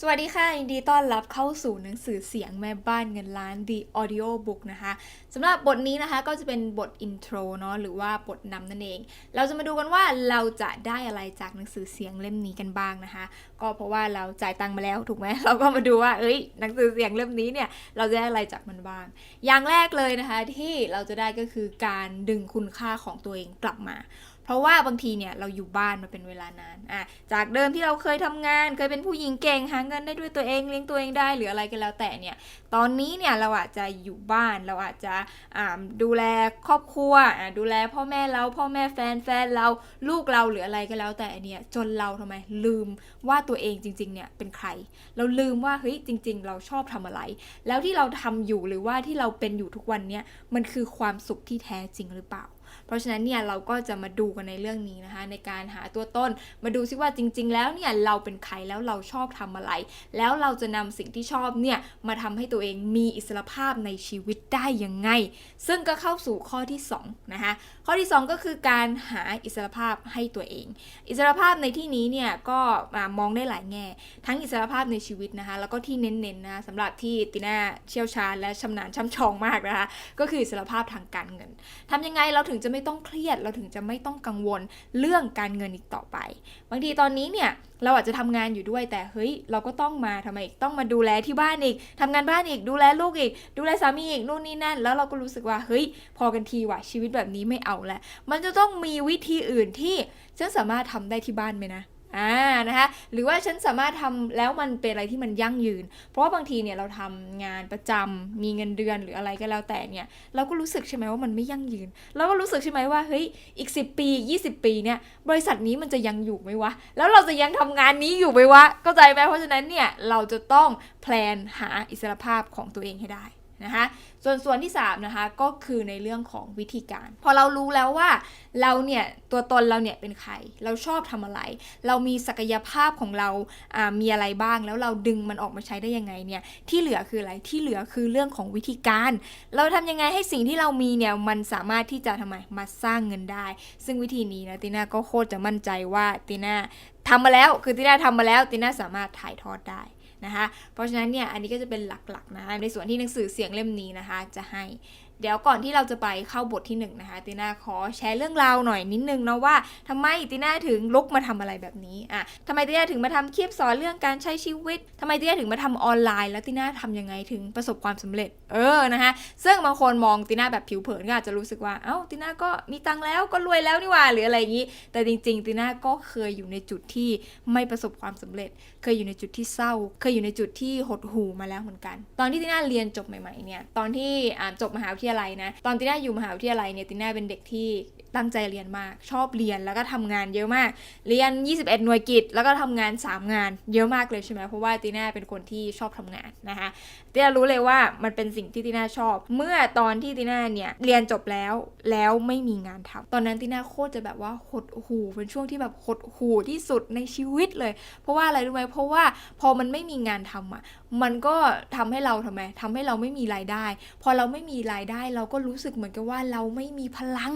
สวัสดีค่ะยินดีต้อนรับเข้าสู่หนังสือเสียงแม่บ้านเงินล้าน The Audio Book นะคะสำหรับบทนี้นะคะก็จะเป็นบทอินโทรเนาะหรือว่าบทนำนั่นเอง เราจะมาดูกันว่าเราจะได้อะไรจากหนังสือเสียงเล่มนี้กันบ้างนะคะ ก็เพราะว่าเราจ่ายตังค์มาแล้วถูกไหมเราก็มาดูว่าเอ้ยหนังสือเสียงเล่มนี้เนี่ยเราจะได้อะไรจากมันบ้าง อย่างแรกเลยนะคะที่เราจะได้ก็คือการดึงคุณค่าของตัวเองกลับมา เพราะว่าบางทีเนี่ยเราอยู่บ้านมาเป็นเวลานานอะจากเดิมที่เราเคยทำงาน เคยเป็นผู้หญิงเก่งหาเงินได้ด้วยตัวเองเลี้ยงตัวเองได้หรืออะไรก็แล้วแต่เนี่ยตอนนี้เนี่ยเราอาจจะอยู่บ้านเราอาจจะดูแลครอบครัวดูแลพ่อแม่เราพ่อแม่แฟนแฟนเราลูกเราหรืออะไรก็แล้วแต่เนี่ยจนเราทำไมลืมว่าตัวเองจริงๆเนี่ยเป็นใคร เราลืมว่าเฮ้ยจริง ๆ เราชอบทำอะไร แล้วที่เราทำอยู่หรือว่าที่เราเป็นอยู่ทุกวันเนี่ยมันคือความสุขที่แท้จริงหรือเปล่า เพราะฉะนั้นเนี่ยเราก็จะมาดูกันในเรื่องนี้นะคะ ในการหาตัวต้นมาดูซิว่าจริง ๆ แล้วเนี่ยเราเป็นใครแล้วเราชอบทำอะไร แล้วเราจะนำสิ่งที่ชอบเนี่ยมาทำให้ตัวเองมีอิสรภาพในชีวิตได้ยังไง ซึ่งก็เข้าสู่ข้อที่2นะคะข้อที่ 2 ก็คือการหาอิสรภาพให้ตัวเอง อิสรภาพในที่นี้เนี่ยก็อ่ามองได้หลายแง่ ทั้งอิสรภาพในชีวิตนะคะ แล้วก็ที่เน้นๆนะะสำหรับที่ติน่าเชี่ยวชาญและชำนาญช่ำชองมากนะคะ ก็คืออิสรภาพทางการเงินทำยังไงเราถึงจะไม่ต้องเครียด เราถึงจะไม่ต้องกังวลเรื่องการเงินอีกต่อไป บางทีตอนนี้เนี่ยเราอาจจะทำงานอยู่ด้วยแต่เฮ้ยเราก็ต้องมาทำไมอีกต้องมาดูแลที่บ้านอีกทำงานบ้านอีกดูแลลูกอีก ดูแลสามีอีกนู่นนี่นั่น แล้วเราก็รู้สึกว่าเฮ้ยพอกันทีว่ะชีวิตแบบนี้ไม่เอาแล้วมันจะต้องมีวิธีอื่นที่ฉันสามารถทำได้ที่บ้านไหมนะ อ่านะคะหรือว่าฉันสามารถทำแล้วมันเป็นอะไรที่มันยั่งยืน เพราะว่าบางทีเนี่ยเราทำงานประจำมีเงินเดือนหรืออะไรก็แล้วแต่เนี่ยเราก็รู้สึกใช่ไหมว่ามันไม่ยั่งยืน เราก็รู้สึกใช่ไหมว่าเฮ้ยอีก 10 ปี 20 ปีเนี่ยบริษัทนี้มันจะยังอยู่ไหมวะแล้วเราจะยังทำงานนี้อยู่ไหมวะเข้าใจไหมเพราะฉะนั้นเนี่ยเราจะต้องแพลนหาอิสรภาพของตัวเองให้ได้ นะคะส่วนส่วนที่3นะคะก็คือในเรื่องของวิธีการ พอเรารู้แล้วว่าเราเนี่ยตัวตนเราเนี่ยเป็นใคร เราชอบทำอะไร เรามีศักยภาพของเราอ่ามีอะไรบ้าง แล้วเราดึงมันออกมาใช้ได้ยังไงเนี่ยที่เหลือคืออะไรที่เหลือคือเรื่องของวิธีการ เราทำยังไงให้สิ่งที่เรามีเนี่ยมันสามารถที่จะทำไมมาสร้างเงินได้ ซึ่งวิธีนี้นะติน่าก็โคตรจะมั่นใจว่าติน่าทำมาแล้วคือติน่าทำมาแล้วติน่าสามารถถ่ายทอดได้ นะคะเพราะฉะนั้นเนี่ยอันนี้ก็จะเป็นหลักๆนะคะในส่วนที่หนังสือเสียงเล่มนี้นะคะจะให้ เดี๋ยวก่อนที่เราจะไปเข้าบทที่1นงนะคะติน่าขอแชร์เรื่องราวหน่อยนิดนึงเนาะว่าทำไมติน่าถึงลุกมาทำอะไรแบบนี้อะทำไมติน่าถึงมาทำคลิปสอนเรื่องการใช้ชีวิตทำไมติน่าถึงมาทำออนไลน์ แล้วติน่าทำยังไงถึงประสบความสำเร็จ เออนะคะซึ่งบางคนมองติน่าแบบผิวเผินก็อาจจะรู้สึกว่าเอ้าติน่าก็มีตังแล้วก็รวยแล้วนี่ว่าหรืออะไรอย่างนี้ แต่จริง ๆติน่าก็เคยอยู่ในจุดที่ไม่ประสบความสำเร็จ เคยอยู่ในจุดที่เศร้า เคยอยู่ในจุดที่หดหู่มาแล้วเหมือนกัน ตอนที่ติน่าเรียนจบใหม่ๆเนี่ยตอนที่จบมหาวิทยาลัยนะ ตอนติน่าอยู่มหาวิทยาลัยเนี่ยติน่าเป็นเด็กที่ตั้งใจเรียนมาก ชอบเรียนแล้วก็ทำงานเยอะมาก เรียน 21 หน่วยกิจ แล้วก็ทำงาน 3 งานเยอะมากเลยใช่ไหมเพราะว่าติน่าเป็นคนที่ชอบทำงานนะคะ ตินารู้เลยว่ามันเป็นสิ่งที่ตินาชอบ เมื่อตอนที่ตินาเนี่ยเรียนจบแล้วแล้วไม่มีงานทำตอนนั้นตินาโคตรจะแบบว่าหดหูเป็นช่วงที่แบบหดหูที่สุดในชีวิตเลย เพราะว่าอะไรรู้ไหมเพราะว่าพอมันไม่มีงานทำอะมันก็ทำให้เราทำไมทำให้เราไม่มีรายได้ พอเราไม่มีรายได้เราก็รู้สึกเหมือนกับว่าเราไม่มีพลัง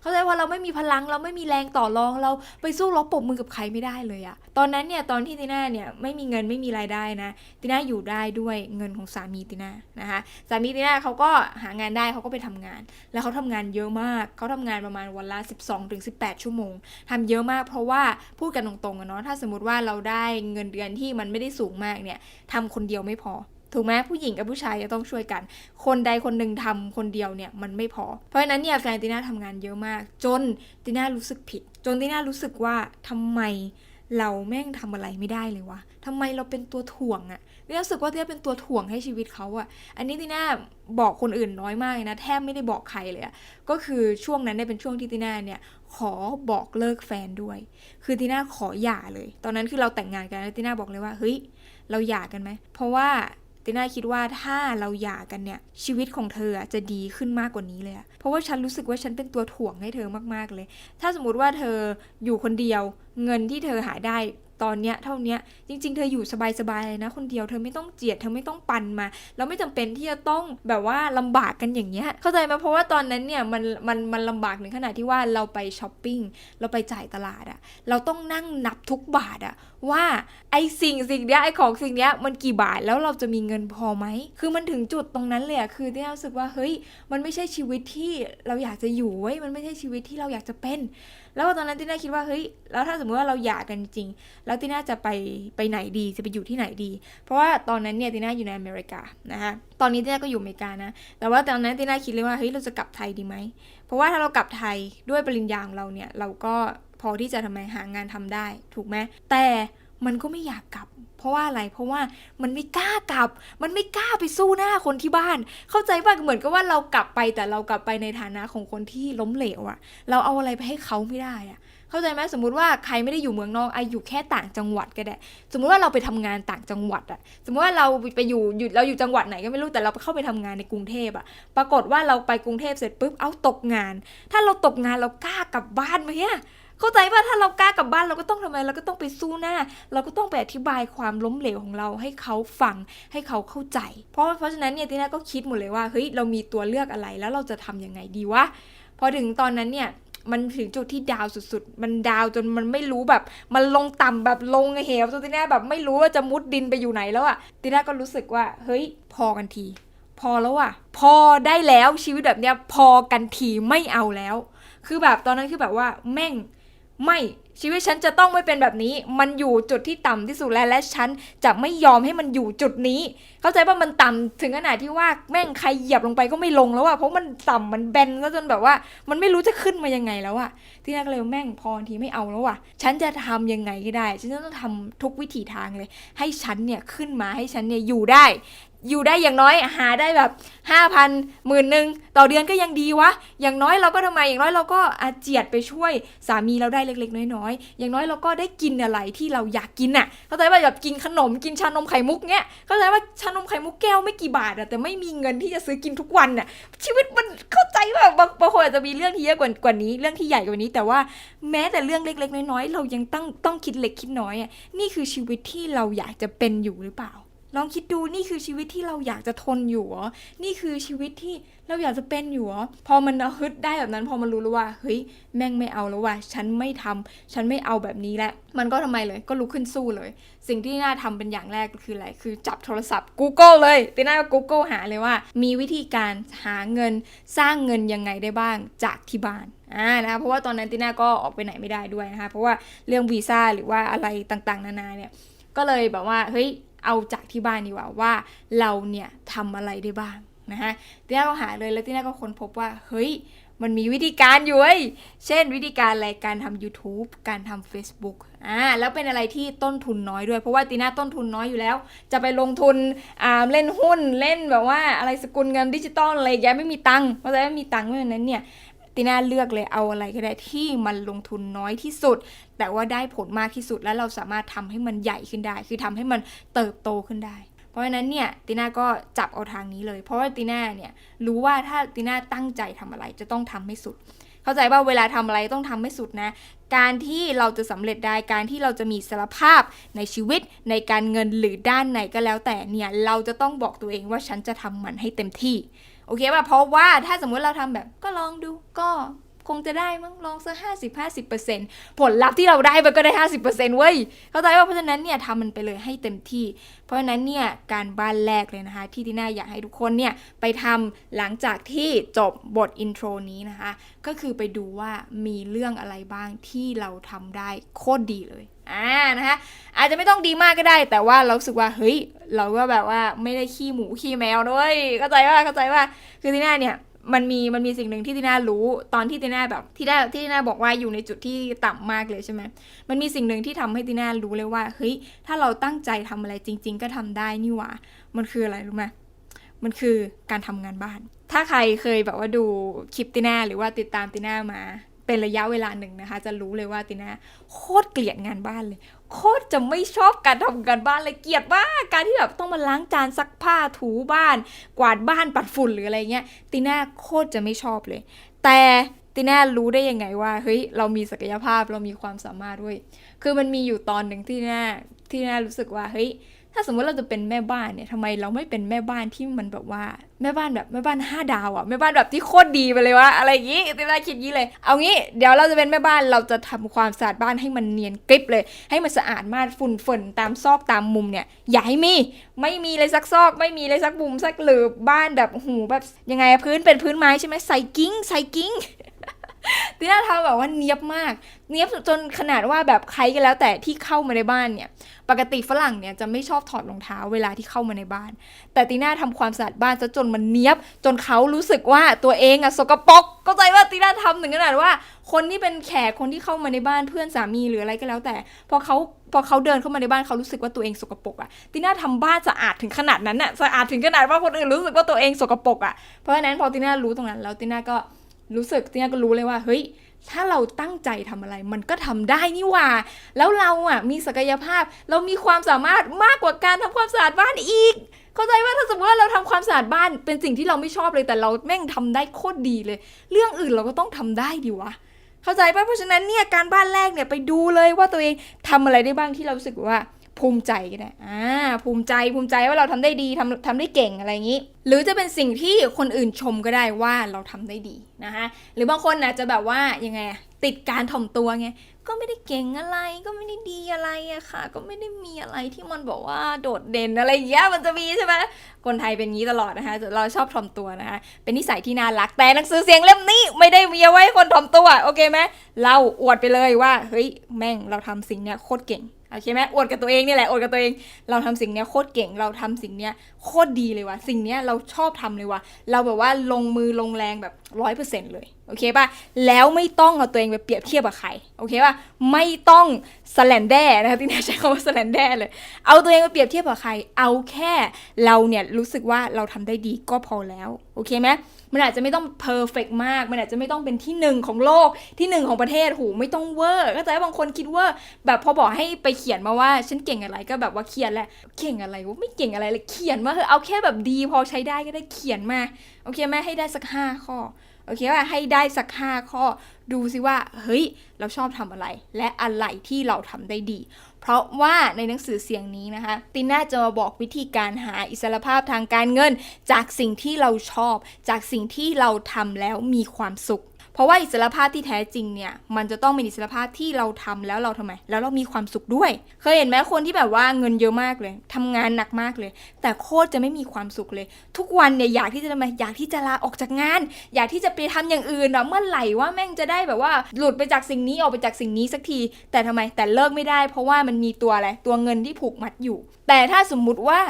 เข้าใจว่าเราไม่มีพลังเราไม่มีแรงต่อรองเราไปสู้รบปรบมือกับใครไม่ได้เลยอะตอนนั้นเนี่ยตอนที่ติน่าเนี่ยไม่มีเงินไม่มีรายได้นะติน่าอยู่ได้ด้วยเงินของสามีติน่านะคะสามีติน่าเขาก็หางานได้เขาก็ไปทำงาน แล้วเขาทำงานเยอะมากเขาทำงานประมาณวันละ 12-18 ชั่วโมงทำเยอะมากเพราะว่าพูดกันตรงๆอะเนาะถ้าสมมติว่าเราได้เงินเดือนที่มันไม่ได้สูงมากเนี่ยทำคนเดียวไม่พอถูกไหมผู้หญิงกับผู้ชายจะต้องช่วยกัน คนใดคนหนึ่งทำคนเดียวเนี่ยมันไม่พอ เพราะฉะนั้นเนี่ยแฟนติน่าทำงานเยอะมาก จนติน่ารู้สึกผิด จนติน่ารู้สึกว่าทำไม เราแม่งทำอะไรไม่ได้เลยวะทำไมเราเป็นตัวถ่วงอะติน่ารู้สึกว่าติน่าเป็นตัวถ่วงให้ชีวิตเขาอะอันนี้ติน่าบอกคนอื่นน้อยมากนะ แทบไม่ได้บอกใครเลยอะก็คือช่วงนั้นเนี่ยเป็นช่วงที่ติน่าเนี่ยขอบอกเลิกแฟนด้วย คือติน่าขอหย่าเลย ตอนนั้นคือเราแต่งงานกันแล้วติน่าบอกเลยว่าเฮ้ยเราหย่ากันไหม เพราะว่าติน่าคิดว่าถ้าเราหย่ากันเนี่ย ชีวิตของเธอจะดีขึ้นมากกว่านี้เลยเพราะว่าฉันรู้สึกว่าฉันเป็นตัวถ่วงให้เธอมากๆเลย ถ้าสมมติว่าเธออยู่คนเดียว เงินที่เธอหาได้ตอนเนี้ยเท่าเนี้ยจริง ๆ เธออยู่สบายๆเลยนะ คนเดียวเธอไม่ต้องเจียดเธอไม่ต้องปันมาแล้วไม่จำเป็นที่จะต้องแบบว่าลำบากกันอย่างเงี้ยเข้าใจไหมเพราะว่าตอนนั้นเนี่ยมันมันมันลำบากถึงขนาดที่ว่าเราไปช้อปปิ้งเราไปจ่ายตลาดอะเราต้องนั่งนับทุกบาทอะว่าไอสิ่งสิ่งเนี้ยไอของสิ่งเนี้ยมันกี่บาทแล้วเราจะมีเงินพอไหมคือมันถึงจุดตรงนั้นเลยอะคือที่รู้สึกว่าเฮ้ยมันไม่ใช่ชีวิตที่เราอยากจะอยู่เว้ยมันไม่ใช่ชีวิตที่เราอยากจะเป็น แล้วตอนนั้นติน่าคิดว่าเฮ้ยแล้วถ้าสมมติว่าเราอยากกันจริง แล้วติน่าจะไปไปไหนดีจะไปอยู่ที่ไหนดี เพราะว่าตอนนั้นเนี่ยติน่าอยู่ในอเมริกานะคะตอนนี้ติน่าก็อยู่อเมริกานะ แต่ว่าตอนนั้นติน่าคิดเลยว่าเฮ้ยเราจะกลับไทยดีไหม เพราะว่าถ้าเรากลับไทยด้วยปริญญาของเราเนี่ยเราก็พอที่จะทำไมหางานทำได้ถูกไหมแต่มันก็ไม่อยากกลับ เพราะว่าอะไร เพราะว่ามันไม่กล้ากลับ มันไม่กล้าไปสู้หน้าคนที่บ้าน เข้าใจป่ะเหมือนกับว่าเรากลับไปแต่เรากลับไปในฐานะของคนที่ล้มเหลวอะเราเอาอะไรไปให้เขาไม่ได้อะ เข้าใจไหมสมมติว่าใครไม่ได้อยู่เมืองนอกไอะอยู่แค่ต่างจังหวัดก็ได้ สมมุติว่าเราไปทำงานต่างจังหวัดอะสมมติว่าเราไปอยู่อยู่เราอยู่จังหวัดไหนก็ไม่รู้แต่เราไปเข้าไปทำงานในกรุงเทพอะปรากฏว่าเราไปกรุงเทพเสร็จปุ๊บเอาตกงาน ถ้าเราตกงานเรากล้ากลับบ้านไหมอะเข้าใจป่ะถ้าเรากล้ากลับบ้านเราก็ต้องทำไมเราก็ต้องไปสู้หน้า เราก็ต้องไปอธิบายความล้มเหลวของเราให้เขาฟังให้เขาเข้าใจ เพราะเพราะฉะนั้นเนี่ยทีน่าก็คิดหมดเลยว่าเฮ้ยเรามีตัวเลือกอะไรแล้วเราจะทำยังไงดีวะพอถึงตอนนั้นเนี่ย มันถึงจุดที่ดาวสุดๆ มันดาวจนมันไม่รู้แบบ มันลงต่ำแบบลงเหวจนตีน่าแบบไม่รู้ว่าจะมุดดินไปอยู่ไหนแล้วอะตีน่าก็รู้สึกว่า เฮ้ย พอกันที พอแล้วอะพอได้แล้วชีวิตแบบเนี้ยพอกันทีไม่เอาแล้ว คือแบบตอนนั้นคือแบบว่าแม่ง ไม่ชีวิตฉันจะต้องไม่เป็นแบบนี้ มันอยู่จุดที่ต่ำที่สุดแล้วและฉันจะไม่ยอมให้มันอยู่จุดนี้ เข้าใจว่ามันต่ำถึงขนาดที่ว่าแม่งใครเหยียบลงไปก็ไม่ลงแล้วอะเพราะมันต่ำมันแบนแล้วจนแบบว่า มันไม่รู้จะขึ้นมายังไงแล้วอะที่นั่นก็เลยแม่งพอทีไม่เอาแล้วอะฉันจะทำยังไงก็ได้ ฉันจะต้องทำทุกวิถีทางเลย ให้ฉันเนี่ยขึ้นมาให้ฉันเนี่ยอยู่ได้ อยู่ได้อย่างน้อยหาได้แบบห้าพันหมื่นหนึ่งต่อเดือนก็ยังดีวะ อย่างน้อยเราก็ทำไมอย่างน้อยเราก็อาเจียดไปช่วยสามีเราได้เล็กๆ น้อยๆ อย่างน้อยเราก็ได้กินอะไรที่เราอยากกินน่ะ เข้าใจว่าแบบกินขนมกินชานมไข่มุกเนี้ย เข้าใจว่าชานมไข่มุกแก้วไม่กี่บาทอะแต่ไม่มีเงินที่จะซื้อกินทุกวันน่ะ ชีวิตมันเข้าใจว่าบางบางคนอาจจะมีเรื่องที่เยอะกว่ากว่านี้เรื่องที่ใหญ่กว่านี้ แต่ว่าแม้แต่เรื่องเล็ก ๆ น้อยๆ เรายังต้องต้องคิดเล็กคิดน้อยอะนี่คือชีวิตที่เราอยากจะเป็นอยู่หรือเปล่า ลองคิดดูนี่คือชีวิตที่เราอยากจะทนอยู่เหรอนี่คือชีวิตที่เราอยากจะเป็นอยู่เหรอพอมันฮึดได้แบบนั้น พอมันรู้แล้วว่าเฮ้ยแม่งไม่เอาแล้วว่ะฉันไม่ทำฉันไม่เอาแบบนี้แล้วมันก็ทำไมเลย ก็ลุกขึ้นสู้เลย สิ่งที่น่าทำเป็นอย่างแรกคืออะไรคือจับโทรศัพท์ Google เลยตีน่าก็ Google หาเลยว่า มีวิธีการหาเงินสร้างเงินยังไงได้บ้างจากที่บ้านอ่านะคะเพราะว่าตอนนั้นตีน่าก็ออกไปไหนไม่ได้ด้วยนะคะเพราะว่าเรื่องวีซ่าหรือว่าอะไรต่างๆ นานาเนี่ยก็เลยแบบว่าเฮ้ย เอาจากที่บ้านดีกว่าว่าเราเนี่ยทำอะไรได้บ้างนะฮะตีน่าก็หาเลยแล้วตีน่าก็ค้นพบว่าเฮ้ยมันมีวิธีการอยู่เว้ย เช่นวิธีการอะไรการทำ YouTube การทำ Facebook อ่า แล้วเป็นอะไรที่ต้นทุนน้อยด้วย เพราะว่าตีน่าต้นทุนน้อยอยู่แล้ว จะไปลงทุนอ่าเล่นหุ้น เล่นแบบว่าอะไรสกุลเงินดิจิตอลอะไรแกไม่มีตังค์เพราะฉะนั้นไม่มีตังค์เพราะฉะนั้นเนี่ย ตีน่าเลือกเลยเอาอะไรก็ได้ที่มันลงทุนน้อยที่สุด แต่ว่าได้ผลมากที่สุดแล้วเราสามารถทำให้มันใหญ่ขึ้นได้ คือทำให้มันเติบโตขึ้นได้ เพราะฉะนั้นเนี่ยตีน่าก็จับเอาทางนี้เลย เพราะว่าตีน่าเนี่ยรู้ว่าถ้าตีน่าตั้งใจทำอะไรจะต้องทำให้สุดเข้าใจว่าเวลาทำอะไรต้องทำให้สุดนะ การที่เราจะสำเร็จได้การที่เราจะมีสารภาพในชีวิตในการเงินหรือด้านไหนก็แล้วแต่เนี่ยเราจะต้องบอกตัวเองว่าฉันจะทำมันให้เต็มที่ โอเคป่ะเพราะว่าถ้าสมมุติเราทำแบบก็ลองดูก็ คงจะได้มั้งลองสักห้าสิบห้าสิบเปอร์เซ็นต์ผลลัพธ์ที่เราได้มันก็ได้ห้าสิบเปอร์เซ็นต์เว้ย เข้าใจว่าเพราะฉะนั้นเนี่ยทำมันไปเลยให้เต็มที่ เพราะฉะนั้นเนี่ยการบ้านแรกเลยนะคะ ที่ทีน่าอยากให้ทุกคนเนี่ยไปทำหลังจากที่จบบทอินโทรนี้นะคะ ก็คือไปดูว่ามีเรื่องอะไรบ้างที่เราทำได้โคตรดีเลยอ่านะคะอาจจะไม่ต้องดีมากก็ได้ แต่ว่าเราสึกว่าเฮ้ยเราก็แบบว่าไม่ได้ขี้หมูขี้แมวด้วยเข้าใจว่าเข้าใจว่าคือทีน่าเนี่ย มันมีมันมีสิ่งหนึ่งที่ตีน่ารู้ตอนที่ตีน่าแบบที่ได้ที่ตีน่าบอกว่าอยู่ในจุดที่ต่ำมากเลยใช่ไหมมันมีสิ่งหนึ่งที่ทำให้ตีน่ารู้เลยว่าเฮ้ยถ้าเราตั้งใจทำอะไรจริง ๆ ก็ทำได้นี่หว่า มันคืออะไรรู้ไหมมันคือการทำงานบ้าน ถ้าใครเคยแบบว่าดูคลิปติน่าหรือว่าติดตามติน่ามา เป็นระยะเวลาหนึ่งนะคะ จะรู้เลยว่าติน่าโคตรเกลียดงานบ้านเลย โคตรจะไม่ชอบการทำงานบ้านเลยเกลียดมากการที่แบบต้องมาล้างจานซักผ้าถูบ้าน กวาดบ้านปัดฝุ่นหรืออะไรเงี้ยติน่าโคตรจะไม่ชอบเลย แต่ตีน่ารู้ได้ยังไงว่าเฮ้ยเรามีศักยภาพเรามีความสามารถด้วยคือมันมีอยู่ตอนหนึ่งที่น่าที่น่ารู้สึกว่าเฮ้ย ถ้าสมมติเราจะเป็นแม่บ้านเนี่ยทำไมเราไม่เป็นแม่บ้านที่มันแบบว่า แม่บ้านแบบแม่บ้านห้าดาวอะแม่บ้านแบบที่โคตรดีไปเลยวะอะไรอย่างงี้ตีน่าคิดงี้เลย เอางี้เดี๋ยวเราจะเป็นแม่บ้านเราจะทำความสะอาดบ้านให้มันเนียนกริบเลย ให้มันสะอาดมากฝุ่นฝนตามซอกตามมุมเนี่ยอย่าให้มี ไม่มีเลยสักซอก ไม่มีเลยสักมุมสักหลืบบ้านแบบหูแบบยังไงพื้นเป็นพื้นไม้ใช่ไหมใส่กิ้งใส่กิ้งตีน่าทำแบบว่าเนียบมาก เนียบจนขนาดว่าแบบใครก็แล้วแต่ที่เข้ามาในบ้านเนี่ย ปกติฝรั่งเนี่ยจะไม่ชอบถอดรองเท้าเวลาที่เข้ามาในบ้าน แต่ตีน่าทำความสะอาดบ้านซะจนมันเนี้ยบ จนเขารู้สึกว่าตัวเองอะสกปรกก็ใจว่าตีน่าทำถึงขนาดว่า คนที่เป็นแขกคนที่เข้ามาในบ้านเพื่อนสามีหรืออะไรก็แล้ว แต่พอเขาพอเขาเดินเข้ามาในบ้านเขารู้สึกว่าตัวเองสกปรกอะตีน่าทำบ้านสะอาดถึงขนาดนั้นอะสะอาดถึงขนาดว่าคนอื่นรู้สึกว่าตัวเองสกปรกอะเพราะฉะนั้นพอตีน่ารู้ตรงนั้นแล้วตีน่าก็รู้สึกตีน่าก็รู้เลยว่าเฮ้ย ถ้าเราตั้งใจทำอะไรมันก็ทำได้นี่ว่า แล้วเราอะมีศักยภาพ เรามีความสามารถมากกว่าการทำความสะอาดบ้านอีก เข้าใจว่าถ้าสมมติว่าเราทำความสะอาดบ้านเป็นสิ่งที่เราไม่ชอบเลยแต่เราแม่งทำได้โคตรดีเลย เรื่องอื่นเราก็ต้องทำได้ดีวะเข้าใจป่ะเพราะฉะนั้นเนี่ยการบ้านแรกเนี่ยไปดูเลยว่าตัวเองทำอะไรได้บ้างที่เรารู้สึกว่า ภูมิใจก็ได้อ่าภูมิใจภูมิใจว่าเราทำได้ดีทำทำได้เก่งอะไรอย่างนี้ หรือจะเป็นสิ่งที่คนอื่นชมก็ได้ว่าเราทำได้ดีนะคะหรือบางคนนะจะแบบว่ายังไงติดการถ่อมตัวไงก็ไม่ได้เก่งอะไรก็ไม่ได้ดีอะไรอะค่ะ ก็ไม่ได้มีอะไรที่มันบอกว่าโดดเด่นอะไรอย่างเงี้ยมันจะมีใช่ไหมคนไทยเป็นงี้ตลอดนะคะเราชอบถ่อมตัวนะคะ เป็นนิสัยที่น่ารักแต่หนังสือเสียงเล่มนี้ไม่ได้มีเอาไว้คนถ่อมตัวโอเคไหมเราอวดไปเลยว่าเฮ้ยแม่งเราทำสิ่งเนี้ยโคตรเก่ง โอเคไหมอวดกับตัวเองนี่แหละอวดกับตัวเอง เราทำสิ่งเนี้ยโคตรเก่งเราทำสิ่งเนี้ยโคตรดีเลยว่ะสิ่งเนี้ยเราชอบทำเลยว่ะเราแบบว่าลงมือลงแรงแบบร้อยเปอร์เซ็นต์เลย โอเคป่ะ แล้วไม่ต้องเอาตัวเองไปเปรียบเทียบกับใคร โอเคป่ะ ไม่ต้องสแลนแดนะคะที่เนี่ยใช้คำว่าสแลนแดเลย เอาตัวเองไปเปรียบเทียบกับใคร เอาแค่เราเนี่ยรู้สึกว่าเราทำได้ดีก็พอแล้ว โอเคไหมมันอาจจะไม่ต้องเพอร์เฟกมาก มันอาจจะไม่ต้องเป็นที่หนึ่งของโลก ที่หนึ่งของประเทศ หูไม่ต้องเวอร์ ก็แต่บางคนคิดเว่าแบบพอบอกให้ไปเขียนมาว่าฉันเก่งอะไรก็แบบว่าเขียนแหละ เก่งอะไรวะไม่เก่งอะไรเลย เขียนมาเถอะเอาแค่แบบดีพอใช้ได้ก็ได้เขียนมา โอเคไหมให้ได้สักห้าข้อ โอเคว่าให้ได้สักห้าข้อดูซิว่า เฮ้ย เราชอบทำอะไร และอะไรที่เราทำได้ดี เพราะว่าในหนังสือเสียงนี้นะคะ ติน่าจะมาบอกวิธีการหาอิสรภาพทางการเงิน จากสิ่งที่เราชอบ จากสิ่งที่เราทำแล้วมีความสุข เพราะว่าอิสระภาพที่แท้จริงเนี่ย มันจะต้องเป็นอิสระภาพที่เราทำแล้วเราทำไม แล้วเรามีความสุขด้วย เคยเห็นไหมคนที่แบบว่าเงินเยอะมากเลยทำงานหนักมากเลย แต่โคตรจะไม่มีความสุขเลย ทุกวันเนี่ยอยากที่จะทำไมอยากที่จะลาออกจากงาน อยากที่จะไปทำอย่างอื่นอะเมื่อไหร่ว่าแม่งจะได้แบบว่า หลุดไปจากสิ่งนี้ออกไปจากสิ่งนี้สักที แต่ทำไมแต่เลิกไม่ได้ เพราะว่ามันมีตัวอะไรตัวเงินที่ผูกมัดอยู่ แต่ถ้าสมมุติว่า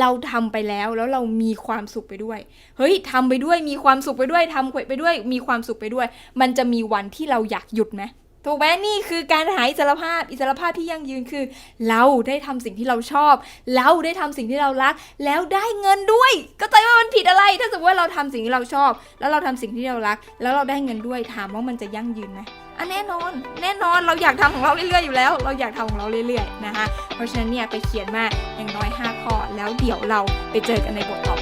เราทำไปแล้วแล้วเรามีความสุขไปด้วย เฮ้ยทำไปด้วยมีความสุขไปด้วยทำไปด้วยมีความสุขไปด้วยมันจะมีวันที่เราอยากหยุดไหมถูกไหมนี่คือการหาอิสรภาพอิสรภาพที่ยั่งยืนคือ เราได้ทำสิ่งที่เราชอบ เราได้ทำสิ่งที่เรารัก แล้วได้เงินด้วยก็ใจว่ามันผิดอะไร ถ้าสมมติว่าเราทำสิ่งที่เราชอบ แล้วเราทำสิ่งที่เรารัก แล้วเราได้เงินด้วยถามว่ามันจะยั่งยืนไหมอะแน่นอน แน่นอนเราอยากทำของเราเรื่อยๆอยู่แล้ว เราอยากทำของเราเรื่อยๆนะคะเพราะฉะนั้นเนี่ยไปเขียนมาอย่างน้อย 5 ข้อแล้วเดี๋ยวเราไปเจอกันในบทต่อไป